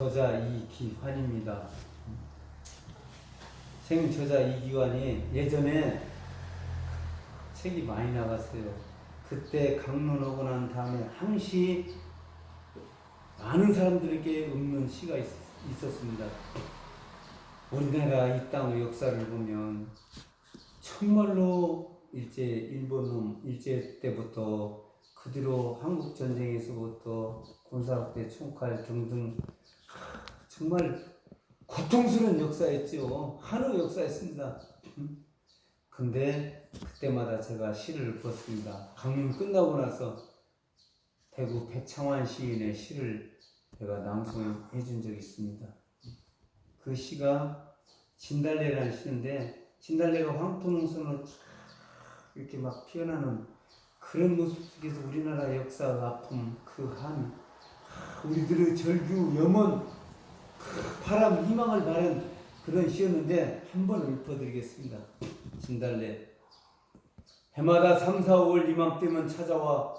저자 이기환입니다. 생 저자 이기환이 예전에 책이 많이 나갔어요. 그때 강론 오고 난 다음에 항시 많은 사람들에게 읊는 시가 있, 있었습니다. 우리나라 이 땅의 역사를 보면 정말로 일제 일본놈 일제 때부터 그 뒤로 한국 전쟁에서부터 군사학대 총칼 등등 정말 고통스러운 역사였죠. 한우 역사였습니다. 음. 근데 그때마다 제가 시를 읽었습니다. 강림 끝나고 나서 대구 배창환 시인의 시를 제가 낭송해 준 적이 있습니다. 그 시가 진달래라는 시인데 진달래가 황토농선으로 쫙 이렇게 막 피어나는 그런 모습 속에서 우리나라 역사 아픔 그 한 우리들의 절규 염원 그 바람 희망을 바른 그런 시였는데 한번 읊어드리겠습니다. 진달래 해마다 3, 4, 5월 이맘때면 찾아와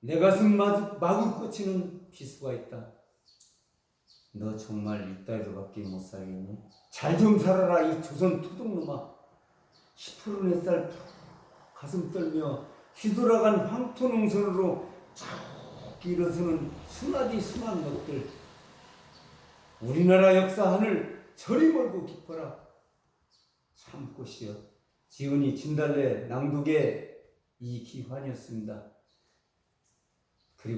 내 가슴 마구, 마구 꽂히는 비수가 있다. 너 정말 이따위로밖에 못 살겠니? 잘 좀 살아라 이 조선 토독놈아 10%는 햇살 푹 가슴 떨며 휘돌아간 황토농선으로 쭉 일어서는 수마디 수많은 것들 우리나라 역사 하늘 저리 멀고 깊어라 참 꽃이여 지훈이 진달래 낭독의 이 기환이었습니다.